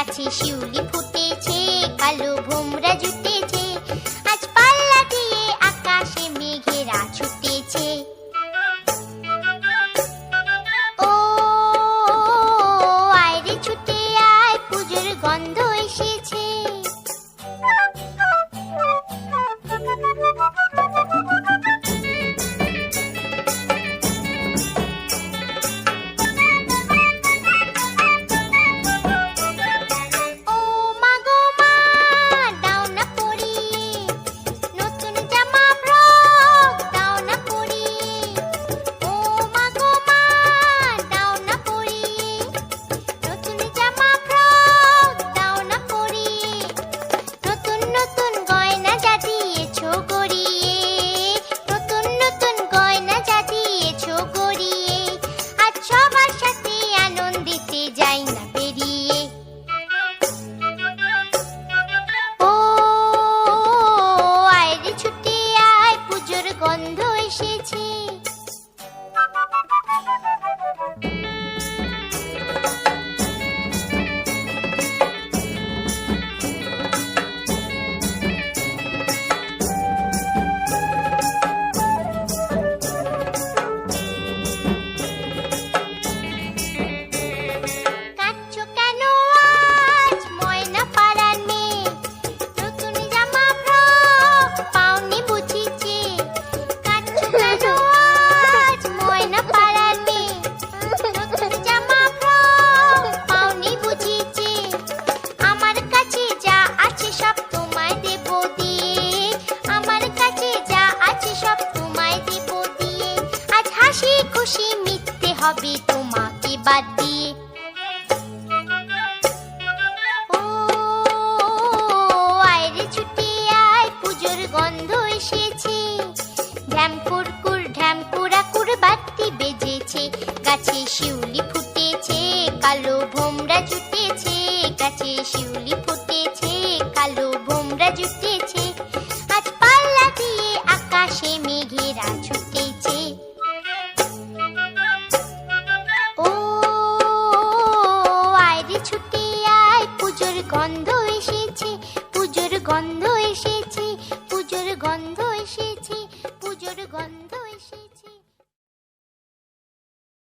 গাছে শিউলি ফুটেছে কালো ভোমরা জুটেছে। হবে তোমাকে বাদ দিয়ে ও আয়রে ছুটে, আয়, পুজোর গন্ধ এসেছে। ঢ্যামপুর কুর ঢ্যামকুরা কুর বাতি বেজেছে। গাছে শিউলি ফুটেছে, কালো ভোমরা ছুটেছে গাছে শিউলি ফুটেছে গন্ধ